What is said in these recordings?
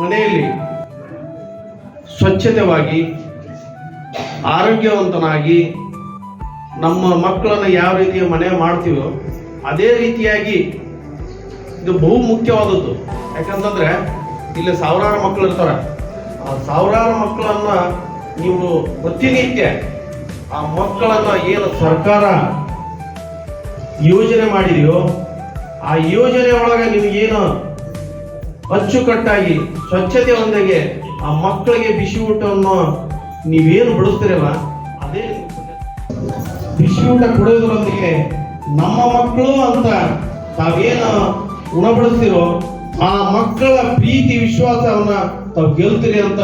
ಮನೆಯಲ್ಲಿ ಸ್ವಚ್ಛತೆವಾಗಿ, ಆರೋಗ್ಯವಂತನಾಗಿ ನಮ್ಮ ಮಕ್ಕಳನ್ನು ಯಾವ ರೀತಿಯ ಮನೆ ಮಾಡ್ತೀವೋ ಅದೇ ರೀತಿಯಾಗಿ ಇದು ಬಹು ಮುಖ್ಯವಾದದ್ದು. ಯಾಕಂತಂದರೆ ಇಲ್ಲಿ ಸಾವಿರಾರು ಮಕ್ಕಳು ಇರ್ತಾರೆ. ಆ ಸಾವಿರಾರು ಮಕ್ಕಳನ್ನು ನೀವು ಪ್ರತಿನಿತ್ಯ ಆ ಮಕ್ಕಳನ್ನು ಏನು ಸರ್ಕಾರ ಯೋಜನೆ ಮಾಡಿದೆಯೋ, ಆ ಯೋಜನೆ ಒಳಗೆ ನೀವು ಏನು ಅಚ್ಚುಕಟ್ಟಾಗಿ ಸ್ವಚ್ಛತೆ ಒಂದಿಗೆ ಆ ಮಕ್ಕಳಿಗೆ ಬಿಸಿ ಊಟವನ್ನು ನೀವೇನು ಬಿಡಿಸ್ತೀರಲ್ಲ, ಅದೇ ಬಿಸಿ ಊಟ ಕೊಡೋದ್ರೊಂದಿಗೆ ನಮ್ಮ ಮಕ್ಕಳು ಅಂತ ತಾವೇನು ಉಣಬಡಿಸ್ತಿರೋ, ಆ ಮಕ್ಕಳ ಪ್ರೀತಿ, ವಿಶ್ವಾಸವನ್ನ ತಾವು ಗೆಲ್ತೀರಿ ಅಂತ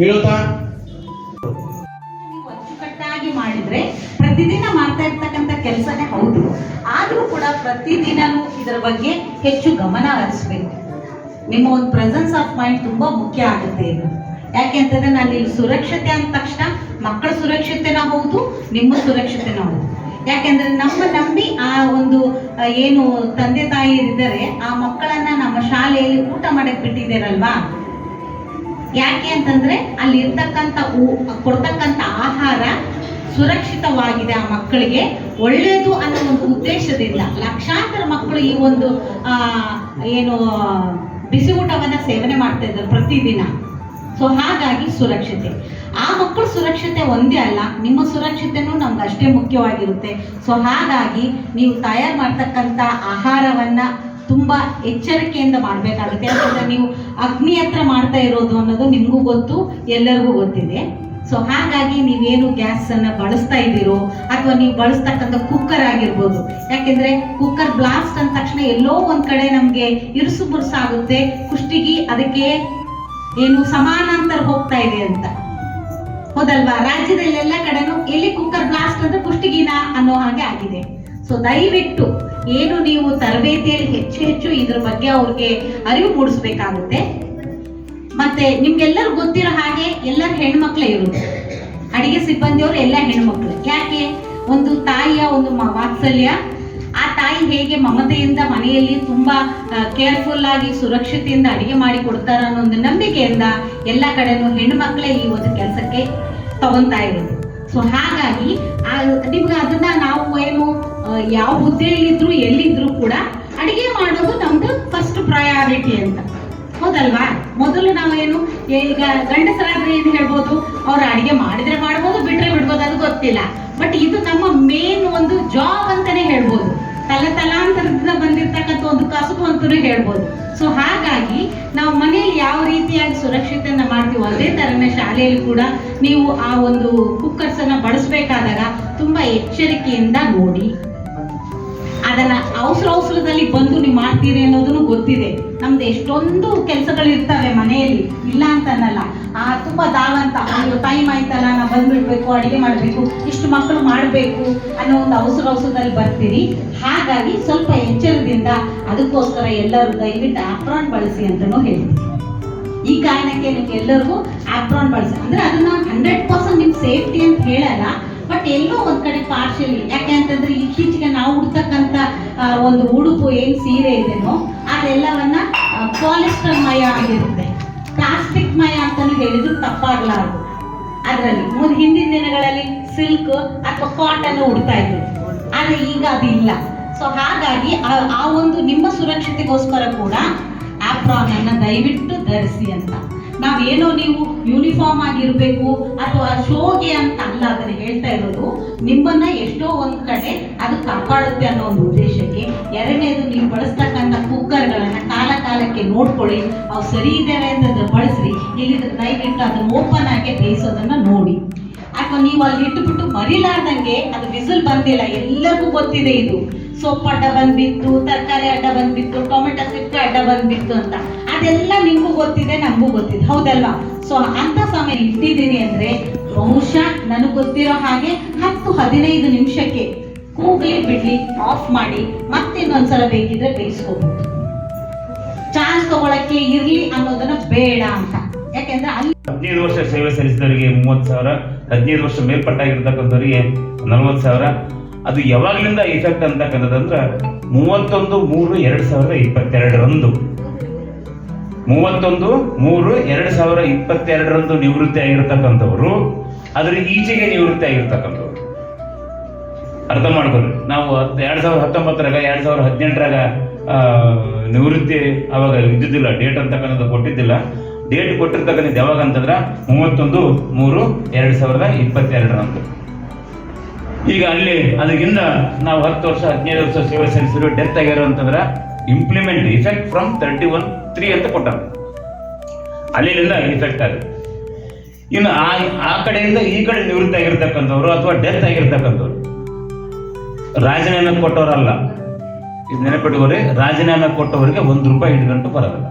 ಹೇಳ್ತಾ ಅಚ್ಚುಕಟ್ಟಾಗಿ ಮಾಡಿದ್ರೆ ಪ್ರತಿದಿನ ಮಾಡ್ತಾ ಇರ್ತಕ್ಕಂಥ ಕೆಲಸನೇ ಹೌದು. ಆದರೂ ಕೂಡ ಪ್ರತಿದಿನನೂ ಇದರ ಬಗ್ಗೆ ಹೆಚ್ಚು ಗಮನ ಹರಿಸ್ಬೇಕು. ನಿಮ್ಮ ಒಂದು ಪ್ರೆಸೆನ್ಸ್ ಆಫ್ ಮೈಂಡ್ ತುಂಬಾ ಮುಖ್ಯ ಆಗುತ್ತೆ ಇದು. ಯಾಕೆ ಅಂತಂದ್ರೆ ನಾನು ಇಲ್ಲಿ ಸುರಕ್ಷತೆ ಅಂದ ತಕ್ಷಣ ಮಕ್ಕಳ ಸುರಕ್ಷತೆನ ಹೌದು, ನಿಮ್ಮ ಸುರಕ್ಷತೆನ ಹೌದು. ಯಾಕೆಂದ್ರೆ ನಮ್ಮ ನಂಬಿ ಆ ಒಂದು ಏನು ತಂದೆ ತಾಯಿ ಇದ್ದಾರೆ ಆ ಮಕ್ಕಳನ್ನ ನಮ್ಮ ಶಾಲೆಯಲ್ಲಿ ಊಟ ಮಾಡಕ್ ಬಿಟ್ಟಿದ್ದೀರಲ್ವಾ? ಯಾಕೆ ಅಂತಂದ್ರೆ ಅಲ್ಲಿ ಇರ್ತಕ್ಕಂಥ ಕೊಡ್ತಕ್ಕಂಥ ಆಹಾರ ಸುರಕ್ಷಿತವಾಗಿದೆ ಆ ಮಕ್ಕಳಿಗೆ. ಒಳ್ಳೆಯದು ಅನ್ನೋ ಒಂದು ಉದ್ದೇಶದಿಂದ ಲಕ್ಷಾಂತರ ಮಕ್ಕಳು ಈ ಒಂದು ಏನು ಬಿಸಿ ಊಟವನ್ನ ಸೇವನೆ ಮಾಡ್ತಾ ಇದ್ದಾರೆ ಪ್ರತಿದಿನ. ಸೊ ಹಾಗಾಗಿ ಸುರಕ್ಷತೆ. ಆ ಮಕ್ಕಳ ಸುರಕ್ಷತೆ ಒಂದೇ ಅಲ್ಲ, ನಿಮ್ಮ ಸುರಕ್ಷತೆನೂ ನಮ್ಗೆ ಅಷ್ಟೇ ಮುಖ್ಯವಾಗಿರುತ್ತೆ. ಸೊ ಹಾಗಾಗಿ ನೀವು ತಯಾರು ಮಾಡ್ತಕ್ಕಂಥ ಆಹಾರವನ್ನ ತುಂಬಾ ಎಚ್ಚರಿಕೆಯಿಂದ ಮಾಡಬೇಕಾಗುತ್ತೆ. ಯಾಕಂದ್ರೆ ನೀವು ಅಗ್ನಿ ಹತ್ರ ಮಾಡ್ತಾ ಇರೋದು ಅನ್ನೋದು ನಿಮಗೂ ಗೊತ್ತು, ಎಲ್ಲರಿಗೂ ಗೊತ್ತಿದೆ. ಸೊ ಹಾಗಾಗಿ ನೀವೇನು ಗ್ಯಾಸ್ ಅನ್ನ ಬಳಸ್ತಾ ಇದ್ದೀರೋ, ಅಥವಾ ನೀವು ಬಳಸ್ತಕ್ಕಂಥ ಕುಕ್ಕರ್ ಆಗಿರ್ಬೋದು, ಯಾಕೆಂದ್ರೆ ಕುಕ್ಕರ್ ಬ್ಲಾಸ್ಟ್ ತಕ್ಷಣ ಎಲ್ಲೋ ಒಂದ್ ಕಡೆ ನಮ್ಗೆ ಇರುಸು ಮುರುಸಾಗುತ್ತೆ ಕುಷ್ಟಿಗಿ ಅದಕ್ಕೆ ಏನು ಸಮಾನಾಂತರ ಹೋಗ್ತಾ ಇದೆ ಅಂತ. ಹೌದಲ್ವಾ? ರಾಜ್ಯದಲ್ಲಿ ಎಲ್ಲ ಕಡೆನೂ ಎಲ್ಲಿ ಕುಕ್ಕರ್ ಬ್ಲಾಸ್ಟ್ ಅಂದ್ರೆ ಕುಷ್ಟಿಗಿನ ಅನ್ನೋ ಹಾಗೆ ಆಗಿದೆ. ಸೊ ದಯವಿಟ್ಟು ಏನು ನೀವು ತರಬೇತಿಯಲ್ಲಿ ಹೆಚ್ಚು ಹೆಚ್ಚು ಇದ್ರ ಬಗ್ಗೆ ಅವ್ರಿಗೆ ಅರಿವು ಮೂಡಿಸ್ಬೇಕಾಗುತ್ತೆ. ಮತ್ತೆ ನಿಮ್ಗೆಲ್ಲರೂ ಗೊತ್ತಿರೋ ಹಾಗೆ ಎಲ್ಲರ ಹೆಣ್ಮಕ್ಳೇ ಇರೋದು. ಅಡಿಗೆ ಸಿಬ್ಬಂದಿಯವರು ಎಲ್ಲ ಹೆಣ್ಮಕ್ಳು. ಯಾಕೆ? ಒಂದು ತಾಯಿಯ ಒಂದು ವಾತ್ಸಲ್ಯ ಆ ತಾಯಿ ಹೇಗೆ ಮಮತೆಯಿಂದ ಮನೆಯಲ್ಲಿ ತುಂಬಾ ಕೇರ್ಫುಲ್ ಆಗಿ ಸುರಕ್ಷತೆಯಿಂದ ಅಡಿಗೆ ಮಾಡಿ ಕೊಡ್ತಾರ ಅನ್ನೋ ಒಂದು ನಂಬಿಕೆಯಿಂದ ಎಲ್ಲ ಕಡೆನೂ ಹೆಣ್ಮಕ್ಳೇ ಈ ಒಂದು ಕೆಲಸಕ್ಕೆ ತಗೊಂತಾ ಇರೋದು. ಸೊ ಹಾಗಾಗಿ ನಿಮ್ಗೆ ಅದನ್ನ ನಾವು ಏನು ಯಾವ ಹುದ್ದೆಯಲ್ಲಿದ್ರು ಎಲ್ಲಿದ್ರು ಕೂಡ ಅಡಿಗೆ ಮಾಡೋದು ನಮ್ದು ಫಸ್ಟ್ ಪ್ರಯಾರಿಟಿ ಅಂತ. ಹೌದಲ್ವಾ? ಮೊದಲು ನಾವೇನು ಈಗ ಗಂಡಸರಾದ್ರೆ ಏನು ಹೇಳ್ಬೋದು? ಅವ್ರು ಅಡಿಗೆ ಮಾಡಿದ್ರೆ ಮಾಡ್ಬೋದು, ಬಿಟ್ರೆ ಬಿಡ್ಬೋದು, ಅದು ಗೊತ್ತಿಲ್ಲ. ಬಟ್ ಇದು ನಮ್ಮ ಮೇನ್ ಒಂದು ಜಾಬ್ ತಲೆ ತಲಾಂತರದಿಂದ ಬಂದಿರ್ತಕ್ಕಂಥ ಒಂದು ಕಸುಬು ಅಂತಲೂ ಹೇಳ್ಬೋದು. ಸೊ ಹಾಗಾಗಿ ನಾವು ಮನೆಯಲ್ಲಿ ಯಾವ ರೀತಿಯಾಗಿ ಸುರಕ್ಷತೆಯನ್ನ ಮಾಡ್ತೀವೋ ಅದೇ ತರನೇ ಶಾಲೆಯಲ್ಲಿ ಕೂಡ ನೀವು ಆ ಒಂದು ಕುಕ್ಕರ್ಸನ್ನು ಬಳಸಬೇಕಾದಾಗ ತುಂಬಾ ಎಚ್ಚರಿಕೆಯಿಂದ ನೋಡಿ. ಅದನ್ನ ಅವಸರ ಅವಸರದಲ್ಲಿ ಬಂದು ನೀವು ಮಾಡ್ತೀರಿ ಅನ್ನೋದನ್ನು ಗೊತ್ತಿದೆ. ನಮ್ದು ಎಷ್ಟೊಂದು ಕೆಲಸಗಳು ಇರ್ತವೆ ಮನೆಯಲ್ಲಿ. ಇಲ್ಲ ಅಂತ ಅನ್ನಲ್ಲ. ಆ, ತುಂಬಾ ದಾವಂತ ಅಯ್ಯೋ ಟೈಮ್ ಆಯ್ತಲ್ಲ ನಾ ಬಂದ್ಬಿಡ್ಬೇಕು, ಅಡಿಗೆ ಮಾಡಬೇಕು, ಇಷ್ಟು ಮಕ್ಕಳು ಮಾಡಬೇಕು ಅನ್ನೋ ಒಂದು ಅವಸರ ಅವಸರದಲ್ಲಿ ಬರ್ತೀರಿ. ಹಾಗಾಗಿ ಸ್ವಲ್ಪ ಎಚ್ಚರದಿಂದ ಅದಕ್ಕೋಸ್ಕರ ಎಲ್ಲರೂ ದಯವಿಟ್ಟು ಆಪ್ರಾನ್ ಬಳಸಿ ಅಂತಲೂ ಹೇಳ್ತೀನಿ. ಈ ಕಾರಣಕ್ಕೆ ನಿಮ್ಗೆ ಎಲ್ಲರಿಗೂ ಆಪ್ರಾನ್ ಬಳಸಿ. ಅಂದ್ರೆ ಅದನ್ನ ಹಂಡ್ರೆಡ್ ಪರ್ಸೆಂಟ್ ನಿಮ್ ಸೇಫ್ಟಿ ಅಂತ ಹೇಳಲ್ಲ ಬಟ್ ಎಲ್ಲೋ ಒಂದ್ ಕಡೆ ಪಾರ್ಶಿಯಲ್ ಯಾಕೆ ಅಂತಂದ್ರೆ ಇತ್ತೀಚೆಗೆ ನಾವು ಒಂದು ಉಡುಪು ಏನು ಸೀರೆ ಇದೆನೋ ಅದೆಲ್ಲವನ್ನ ಪಾಲಿಸ್ಟರ್ ಮಯ ಆಗಿರುತ್ತೆ. ಪ್ಲಾಸ್ಟಿಕ್ ಮಯ ಅಂತಾನು ಹೇಳಿದ್ರು, ತಪ್ಪಾಗ್ಲಾರ್ದು. ಅದರಲ್ಲಿ ಮುಂದೆ ಹಿಂದಿನ ದಿನಗಳಲ್ಲಿ ಸಿಲ್ಕ್ ಅಥವಾ ಕಾಟನ್ ಉಡ್ತಾ ಇದ್ರು. ಆದ್ರೆ ಈಗ ಅದಿಲ್ಲ. ಸೊ ಹಾಗಾಗಿ ಆ- ಒಂದು ನಿಮ್ಮ ಸುರಕ್ಷತೆಗೋಸ್ಕರ ಕೂಡ ಆಪ್ರಾನ್ ಅನ್ನ ದಯವಿಟ್ಟು ಧರಿಸಿ ಅಂತ. ನಾವೇನೋ ನೀವು ಯೂನಿಫಾರ್ಮ್ ಆಗಿರ್ಬೇಕು ಅಥವಾ ಶೋಗೆ ಅಂತ ಅಲ್ಲ ಅದನ್ನು ಹೇಳ್ತಾ ಇರೋದು, ನಿಮ್ಮನ್ನ ಎಷ್ಟೋ ಒಂದು ಕಡೆ ಅದು ಕಾಪಾಡುತ್ತೆ ಅನ್ನೋ ಒಂದು ಉದ್ದೇಶಕ್ಕೆ ಎರಡನೇದು ನೀವು ಬಳಸ್ತಕ್ಕಂಥ ಕುಕ್ಕರ್ಗಳನ್ನ ಕಾಲ ಕಾಲಕ್ಕೆ ನೋಡ್ಕೊಳ್ಳಿ, ಅವು ಸರಿ ಇದ್ದಾವೆ ಅಂತ ಬಳಸ್ರಿ, ಇಲ್ಲಿ ದಯವಿಟ್ಟು ಅದನ್ನ ಓಪನ್ ಆಗಿ ಬೇಯಿಸೋದನ್ನ ನೋಡಿ. ಅಥವಾ ನೀವು ಅಲ್ಲಿ ಇಟ್ಟುಬಿಟ್ಟು ಮರಿಲಾರ್ದಂಗೆ ಅದು ವಿಸಿಲ್ ಬಂದಿಲ್ಲ, ಎಲ್ಲರಿಗೂ ಗೊತ್ತಿದೆ ಇದು. ಸೊಪ್ಪು ಅಡ್ಡ ಬಂದ್ಬಿತ್ತು, ತರಕಾರಿ ಅಡ್ಡ ಬಂದ್ಬಿತ್ತು, ಟೊಮೆಟೊ ಸಿಪ್ಪೆ ಅಡ್ಡ ಬಂದ್ಬಿತ್ತು ಅಂತ. ಅದೆಲ್ಲ ನಿಮಗೂ ಗೊತ್ತಿದೆ, ನಮಗೂ ಗೊತ್ತಿದೆ. ಹೌದಲ್ವಾ? ಸೊ ಅಂತ ಸಮಯ ಇಟ್ಟಿದ್ದೀನಿ ಅಂದ್ರೆ, ಬಹುಶಃ ನನಗೆ ಗೊತ್ತಿರೋ ಹಾಗೆ ಹತ್ತು ಹದಿನೈದು ನಿಮಿಷಕ್ಕೆ ಕೂಗ್ಲಿ ಬಿಡ್ಲಿ ಆಫ್ ಮಾಡಿ ಮತ್ತೆ ಇನ್ನೊಂದ್ಸಲ ಬೇಕಿದ್ರೆ ಬೇಯಿಸ್ಕೋಬಹುದು ಚಾನ್ಸ್ ತಗೊಳಕ್ಕೆ ಇರ್ಲಿ ಅನ್ನೋದನ್ನ ಬೇಡ ಅಂತ. ಯಾಕೆಂದ್ರೆ ಅಲ್ಲಿ ಹದಿನೈದು ವರ್ಷ ಸೇವೆ ಸಲ್ಲಿಸಿದವರಿಗೆ ಮೂವತ್ತು ಸಾವಿರ, ಹದಿನೈದು ವರ್ಷ ಮೇಲ್ಪಟ್ಟಾಗಿರ್ತಕ್ಕಂಥವರಿಗೆ ನಲವತ್ತು ಸಾವಿರ. ಅದು ಯಾವಾಗಲಿಂದ ಇಫೆಕ್ಟ್ ಅಂತಕ್ಕಂಥದ್ದು ಅಂದ್ರೆ ಮೂವತ್ತೊಂದು, ಮೂರು, ಎರಡು ಸಾವಿರದ ಇಪ್ಪತ್ತೆರಡರಂದು. ಮೂವತ್ತೊಂದು, ಮೂರು, ಎರಡು ಸಾವಿರ ಇಪ್ಪತ್ತೆರಡರಂದು ನಿವೃತ್ತಿ ಆಗಿರ್ತಕ್ಕಂಥವ್ರು, ಅದ್ರ ಈಚೆಗೆ ನಿವೃತ್ತಿ ಆಗಿರ್ತಕ್ಕಂಥವ್ರು. ಅರ್ಥ ಮಾಡ್ಕೊಳ್ರಿ ನಾವು ಹತ್ತು ಎರಡ್ ಸಾವಿರದ ಹತ್ತೊಂಬತ್ತರಾಗ, ಎರಡ್ ಸಾವಿರದ ಹದಿನೆಂಟರಾಗ ನಿವೃತ್ತಿ ಅವಾಗ ಇದ್ದಿದ್ದಿಲ್ಲ. ಡೇಟ್ ಅಂತಕ್ಕಂಥದ್ದು ಕೊಟ್ಟಿದ್ದಿಲ್ಲ. ಡೇಟ್ ಕೊಟ್ಟಿರ್ತಕ್ಕಂಥದ್ದು ಯಾವಾಗ ಅಂತಂದ್ರೆ, ಮೂವತ್ತೊಂದು, ಮೂರು, ಎರಡು ಸಾವಿರದ ಇಪ್ಪತ್ತೆರಡರಂದು. ಈಗ ಅಲ್ಲಿ ಅದಕ್ಕಿಂತ ನಾವು ಹತ್ತು ವರ್ಷ, ಹದಿನೈದು ವರ್ಷ ಸೇವೆ ಸಲ್ಲಿಸಿರೋ ಡೆತ್ ಆಗ್ಯಾರ ಅಂತಂದ್ರೆ implement effect from thirty one three ಅಂತ ಕೊಟ್ಟರು ಅಲ್ಲಿಂದ ಇಫೆಕ್ಟ್ ಆಗುತ್ತೆ ಇನ್ನು ಆ ಆ ಕಡೆಯಿಂದ ಈ ಕಡೆ ನಿವೃತ್ತಿ ಆಗಿರ್ತಕ್ಕಂಥವ್ರು ಅಥವಾ ಡೆತ್ ಆಗಿರ್ತಕ್ಕಂಥವ್ರು. ರಾಜೀನಾಮೆ ಕೊಟ್ಟವರಲ್ಲ. ಇದು ನೆನಪಿಟ್ಕೋರಿ ರಾಜೀನಾಮೆ ಕೊಟ್ಟವರಿಗೆ ಒಂದು ರೂಪಾಯಿ ಇಟ್ಕೊಂಡು ಬರೋದಿಲ್ಲ